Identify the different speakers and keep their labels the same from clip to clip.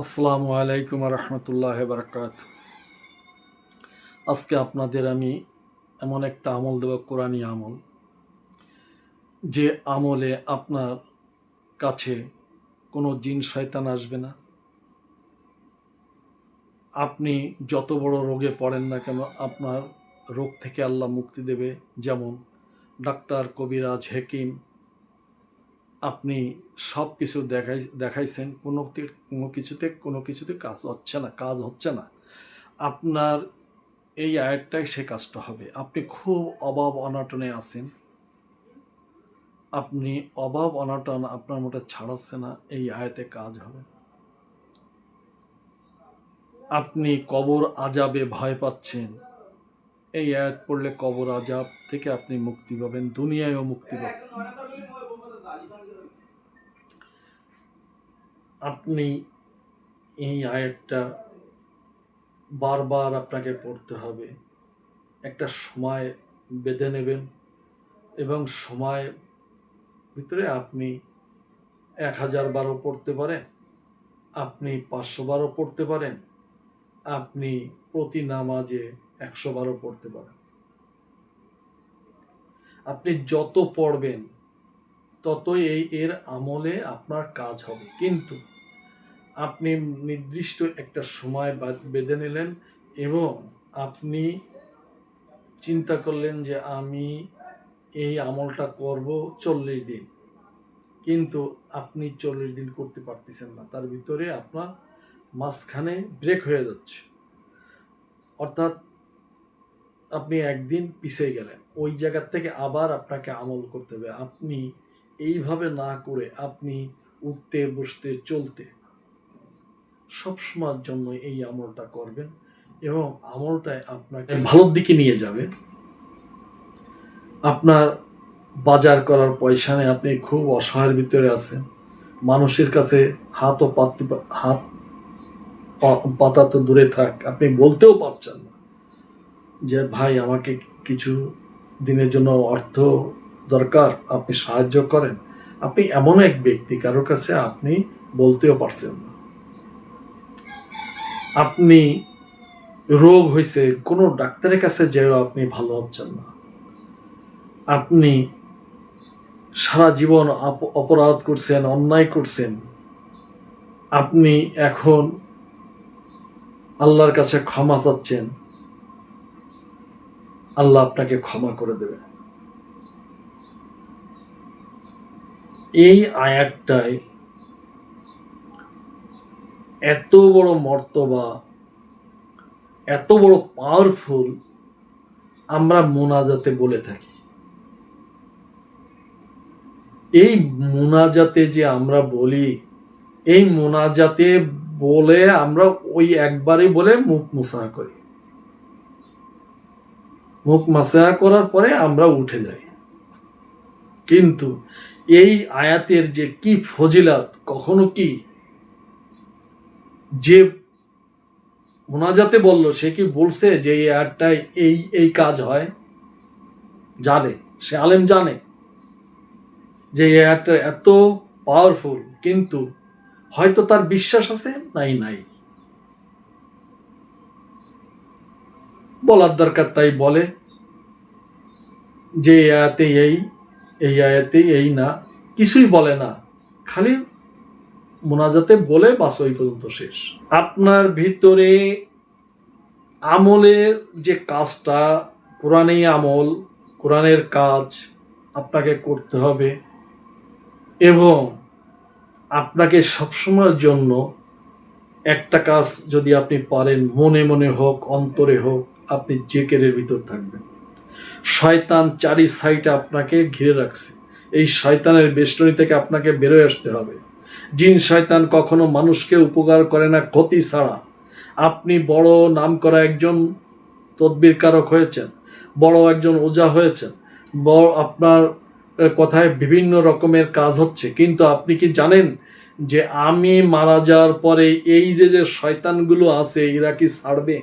Speaker 1: আসসালামু আলাইকুম রহমতুল্লাহ বারকাত। আজকে আপনাদের আমি এমন একটা আমল দেব কোরআনী আমল। যে আমলে আপনার কাছে কোনো জিন, শয়তান আসবে না। আপনি যত বড় রোগে পড়েন না কেন, আপনার রোগ থেকে আল্লাহ মুক্তি দেবে। যেমন ডাক্তার কবিরাজ হেকিম আপনি সব কিছু দেখাই, দেখাইছেন, কোনো কোনো কিছুতে কোনো কিছুতে কাজ হচ্ছে না, কাজ হচ্ছে না। আপনার এই আয়াতটাই সে কাজটা হবে। আপনি খুব অভাব অনাটনে আছেন। আপনি অভাব অনাটন আপনার মোটে ছাড়াচ্ছে না, এই আয়াতে কাজ হবে। আপনি কবর আজাবে ভয় পাচ্ছেন। এই আয়াত পড়লে কবর আজাব থেকে আপনি মুক্তি পাবেন, দুনিয়ায়ও মুক্তি পাবেন। আপনি এই আয়াতটা বারবার আপনাকে পড়তে হবে। একটা সময় বেঁধে নেবেন এবং সময় ভিতরে আপনি এক হাজার বারও পড়তে পারেন, আপনি পাঁচশো বারও পড়তে পারেন, আপনি প্রতি নামাজে একশো বারও পড়তে পারেন। আপনি যত পড়বেন ততই এই এর আমলে আপনার কাজ হবে। কিন্তু আপনি নির্দিষ্ট একটা সময় বেঁধে নিলেন এবং আপনি চিন্তা করলেন যে আমি এই আমলটা করব চল্লিশ দিন। কিন্তু আপনি চল্লিশ দিন করতে পারতেছেন না। তার ভিতরে আপনার মাঝখানে ব্রেক হয়ে যাচ্ছে। অর্থাৎ আপনি একদিন পিছিয়ে গেলেন। ওই জায়গার থেকে আবার আপনাকে আমল করতে হবে। আপনি এইভাবে না করে আপনি উঠতে, বসতে, চলতে সব সময়ের জন্য এই আমলটা করবেন এবং আমলটায় আপনাকে ভালোর দিকে নিয়ে যাবে। আপনার বাজার করার পয়সা নেই, আপনি খুব অসহায়ের ভিতরে আছেন। মানুষের কাছে হাত ও পাতি হাত পাতা তো দূরে থাক, আপনি বলতেও পারছেন না যে, ভাই, আমাকে কিছু দিনের জন্য অর্থ দরকার, আপনি সাহায্য করেন। আপনি এমন এক ব্যক্তি কারোর কাছে আপনি বলতেও পারছেন না। আপনি রোগ হয়েছে কোনো ডাক্তারের কাছে যেও আপনি ভালো হচ্ছেন না। আপনি সারা জীবন অপরাধ করছেন, অন্যায় করছেন। আপনি এখন আল্লাহর কাছে ক্ষমা চাচ্ছেন। আল্লাহ আপনাকে ক্ষমা করে দেবে এই আয়াতটায় এত বড় মর্তবা, এত বড় পাওয়ারফুল আমরা মোনাজাতে বলে থাকি। এই মোনাজাতে যে আমরা বলি, এই মোনাজাতে বলে আমরা ওই একবারই বলে মুখ মুসা করি। মুখ মাসা করার পরে আমরা উঠে যাই। কিন্তু এই আয়াতের যে কি ফজিলাত, কখনো কি? যে মোনাজাতে বলল, সে কি বলছে যে এই আয়াতটায় এই এই কাজ হয়? জানে, সে আলেম জানে যে এই আয়াতটা এত পাওয়ারফুল কিন্তু হয়তো তার বিশ্বাস আছে নাই নাই। বলার দরকার তাই বলে যে আয়াতে এই এই আয়াতে এই না, কিছুই বলে না। খালি মোনাজাতে বলে বাস ওই পর্যন্ত শেষ। আপনার ভিতরে আমলের যে কাজটা কোরআনে আমল, কোরআনের কাজ আপনাকে করতে হবে এবং আপনাকে সবসময়ের জন্য একটা কাজ যদি আপনি পারেন, মনে মনে হোক, অন্তরে হোক, আপনি জেকেরের ভিতর থাকবেন। শয়তান চারি সাইডে আপনাকে ঘিরে রাখছে। এই শয়তানের বেষ্টনী থেকে আপনাকে বেরোয় আসতে হবে। জিন শয়তান কখনো মানুষকে উপকার করে না, ক্ষতি ছাড়া। আপনি বড় নাম করা একজন তদ্বিরকারক হয়েছেন, বড় একজন ওজা হয়েছেন। বড় আপনার কথায় বিভিন্ন রকমের কাজ হচ্ছে। কিন্তু আপনি কি জানেন যে আমি মারা যাওয়ার পরে এই যে যে শয়তানগুলো আছে, এরা কি ছাড়বে?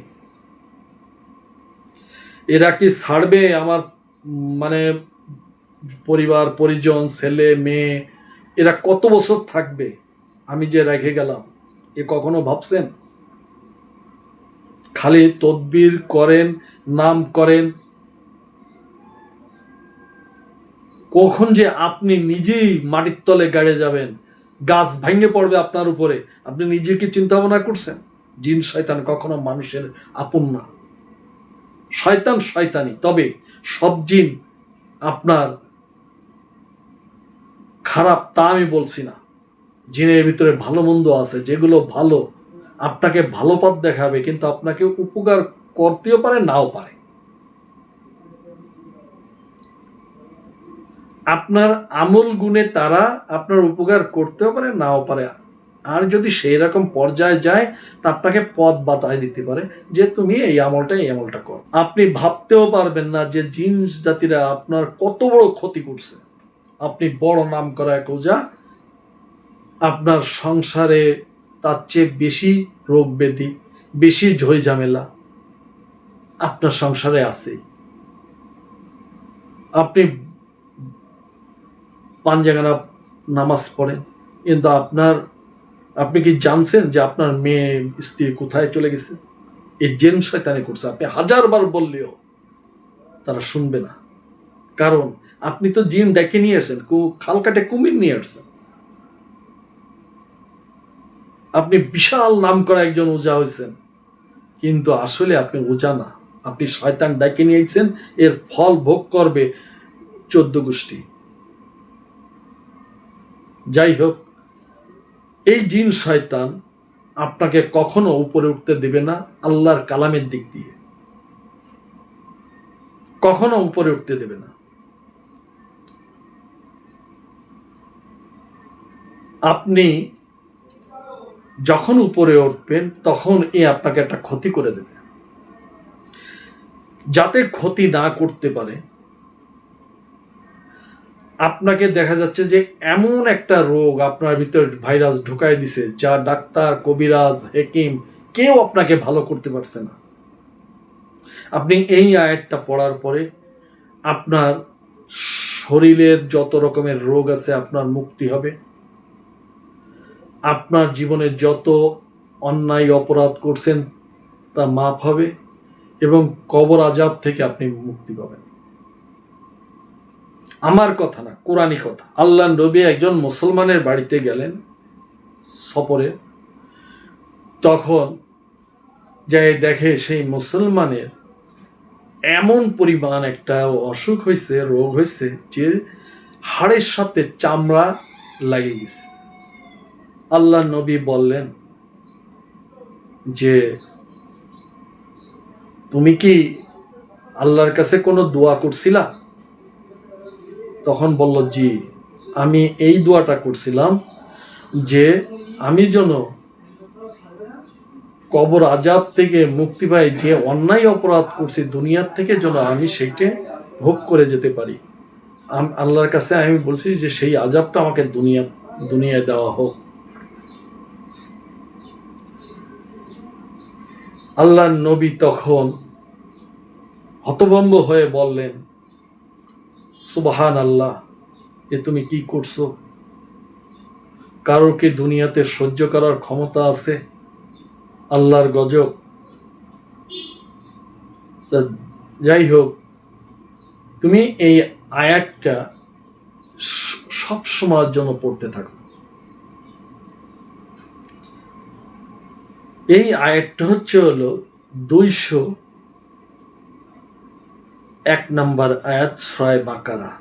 Speaker 1: এরা কি ছাড়বে আমার মানে পরিবার, পরিজন, ছেলে, মেয়ে, এরা কত বছর থাকবে? আমি যে রেখে গেলাম, এ কখনো ভাবছেন? খালি তদবির করেন, নাম করেন। কখন যে আপনি নিজেই মাটির তলে গাড়ে যাবেন, গাছ ভেঙে পড়বে আপনার উপরে, আপনি নিজে কি চিন্তা ভাবনা করছেন? জিন শয়তান কখনো মানুষের আপন না। শয়তান শয়তানি। তবে সব জিন আপনার খারাপ তা আমি বলছি না। জিনের ভিতরে ভালো মন্দ আছে, যেগুলো ভালো আপনাকে ভালো পথ দেখাবে, কিন্তু আপনাকে উপকার করতেও পারে, নাও পারে। আপনার আমল গুণে তারা আপনার উপকার করতেও পারে, নাও পারে। আর যদি সেই রকম পর্যায়ে যায়, তা আপনাকে পথ বাতায় দিতে পারে যে তুমি এই আমলটা এই আমলটা কর। আপনি ভাবতেও পারবেন না যে জিন্স জাতিরা আপনার কত বড় ক্ষতি করছে। আপনি বড় নাম করা এক ওজা আপনার সংসারে তার চেয়ে বেশি রোগ ব্যাধি, বেশি ঝই ঝামেলা আপনার সংসারে আছে। আপনি পাঞ্জাগানা নামাজ পড়েন, কিন্তু আপনার, আপনি কি জানছেন যে আপনার মেয়ে স্ত্রী কোথায় চলে গেছে? এই জেন শয়তানি করছে। আপনি হাজারবার বললেও তারা শুনবে না। কারণ আপনি তো জিন ডেকে নিয়ে আসেন খাল কাটে কুমির নিয়ে আসছেন। আপনি বিশাল নাম করা একজন ওজা হয়েছেন কিন্তু আসলে আপনি ওজা না। আপনি শয়তান ডেকে নিয়ে আসছেন এর ফল ভোগ করবে চোদ্দ গোষ্ঠী। যাই হোক, এই জিন শয়তান আপনাকে কখনো উপরে উঠতে দেবে না আল্লাহর কালামের দিক দিয়ে। কখনো উপরে উঠতে দেবে না। আপনি যখন উপরে উঠবেন, তখন এ আপনাকে একটা ক্ষতি করে দেবে। যাতে ক্ষতি না করতে পারে আপনাকে দেখা যাচ্ছে যে এমন একটা রোগ আপনার ভিতর ভাইরাস ঢুকাই দিছে, যা ডাক্তার, কবিরাজ, হেকিম কেউ আপনাকে ভালো করতে পারছে না। আপনি এই আয়াতটা পড়ার পরে আপনার শরীরের যত রকমের রোগ আছে আপনার মুক্তি হবে। আপনার জীবনে যত অন্যায় অপরাধ করছেন তা মাফ হবে এবং কবর আজাব থেকে আপনি মুক্তি পাবেন। আমার কথা না, কোরআনই কথা। আল্লাহ নবী একজন মুসলমানের বাড়িতে গেলেন সফরে। তখন যাই দেখে সেই মুসলমানের এমন পরিমাণ একটা অসুখ হয়েছে রোগ হয়েছে যে হাড়ের সাথে চামড়া লাগে গেছে আল্লাহ নবী বললেন যে, তুমি কি আল্লাহর কাছে কোনো দোয়া করছিলা? তখন বলল, জি, আমি এই দোয়াটা করছিলাম যে আমি যেন কবর আজাব থেকে মুক্তি পাই, যে অন্যায় অপরাধ করছি দুনিয়ার থেকে যেন আমি সেইটা ভোগ করে যেতে পারি। আল্লাহর কাছে আমি বলছি যে সেই আজাবটা আমাকে দুনিয়া, দুনিয়ায় দেওয়া হোক। আল্লাহ নবী তখন হতভম্ব হয়ে বললেন সুবাহান আল্লাহ এ তুমি কি করছ? কারোর কি দুনিয়াতে সহ্য করার ক্ষমতা আছে? আল্লাহর গজব। যাই হোক, তুমি এই আয়াতটা সব সময়ের জন্য পড়তে থাকো। এই আয়াতটা হচ্ছে হলো দুইশো এক নম্বর আয়াত ছয় বাকারা।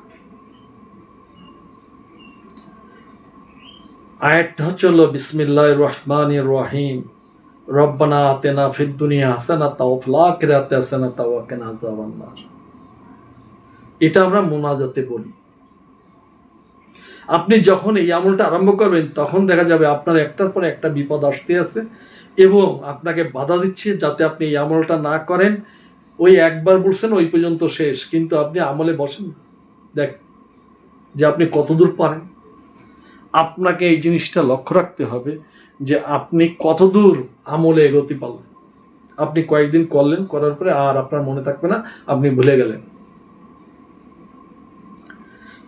Speaker 1: আয়াতটা হচ্ছে হলো বিসমিল্লাহ রহমান রহিম। রব্বানা আতেনা ফিদ দুনিয়া হাসানা তাও ফিল আখিরাতি হাসানা তাও ওয়াকিনা আযাবান্নার এটা আমরা মোনাজাতে বলি। আপনি যখন এই আমলটা আরম্ভ করবেন, তখন দেখা যাবে আপনার একটার পর একটা বিপদ আসতে আছে এবং আপনাকে বাধা দিচ্ছে যাতে আপনি এই আমলটা না করেন। ওই একবার বলছেন, ওই পর্যন্ত শেষ। কিন্তু আপনি আমলে বসেন। দেখ, যে আপনি কতদূর পারেন। আপনাকে এই জিনিসটা লক্ষ্য রাখতে হবে যে আপনি কতদূর আমলে এগোতে পারলেন। আপনি কয়েকদিন করলেন, করার পরে আর আপনার মনে থাকবে না, আপনি ভুলে গেলেন।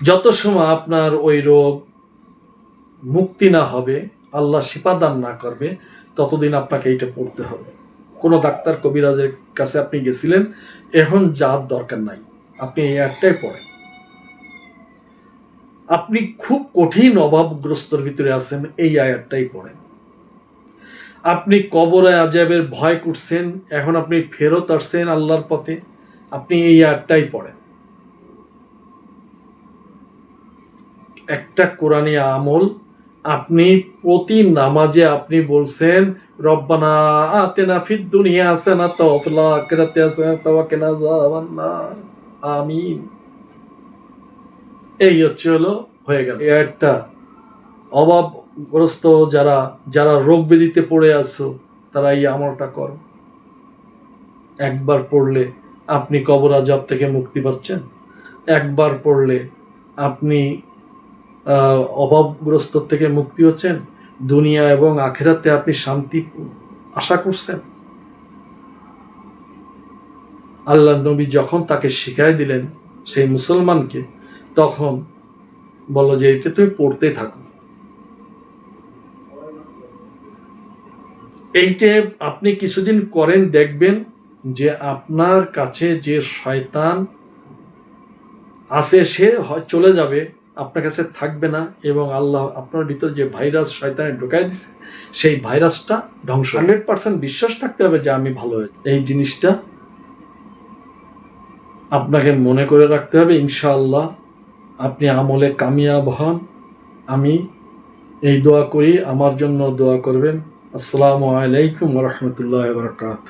Speaker 1: যত সময় আপনার ওই রোগ মুক্তি না হবে, আল্লাহ শিপাদান না করবে, ততদিন আপনাকে এইটা পড়তে হবে। ডাক্তার কবিরাজের কাছে আপনি গেছিলেন, এখন যার দরকার নাই, আপনি এই একটাই পড়েন। আপনি খুব কঠিন অভাবগ্রস্তর ভিতরে আছেন, এই আয়াতটাই পড়েন। আপনি কবরে আজাবের ভয় করছেন, এখন আপনি ফেরত আসছেন আল্লাহর পথে, আপনি এই আয়াতটাই পড়েন। একটা কোরআনী আমল আপনি প্রতি নামাজে আপনি বলছেন, রব্বানা আতেনা ফিদ দুনিয়া হাসানা ওয়া ফিল আখিরাতি হাসানাতাও ওয়া কিনা আযাবান নার। আমিন। এই হচ্ছে হলো, হয়ে গেল। একটা অভাবগ্রস্ত যারা যারা রোগ ব্যাধিতে পড়ে আছো, তারা এই আমলটা করো। একবার পড়লে আপনি কবর আজাব থেকে মুক্তি পাচ্ছেন। একবার পড়লে আপনি অভাবগ্রস্ত থেকে মুক্তি হচ্ছেন। দুনিয়া এবং আখেরাতে আপনি শান্তি আশা করছেন। আল্লাহ নবী যখন তাকে শিখাই দিলেন সেই মুসলমানকে, তখন বলল যে, এটা তুমি পড়তে থাকো। এইটা আপনি কিছুদিন করেন, দেখবেন যে আপনার কাছে যে শয়তান আছে, সে চলে যাবে। আপনার কাছে থাকবে না এবং আল্লাহ আপনার ভিতর যে ভাইরাস শয়তানে ঢুকাই দিছে, সেই ভাইরাসটা ধ্বংস হান্ড্রেড পার্সেন্ট বিশ্বাস থাকতে হবে যে আমি ভালো হয়েছি। এই জিনিসটা আপনাকে মনে করে রাখতে হবে, ইনশাআল্লাহ আপনি আমলে কামিয়াব হন। আমি এই দোয়া করি, আমার জন্য দোয়া করবেন। আসসালামু আলাইকুম রহমতুল্লাহ বারকাত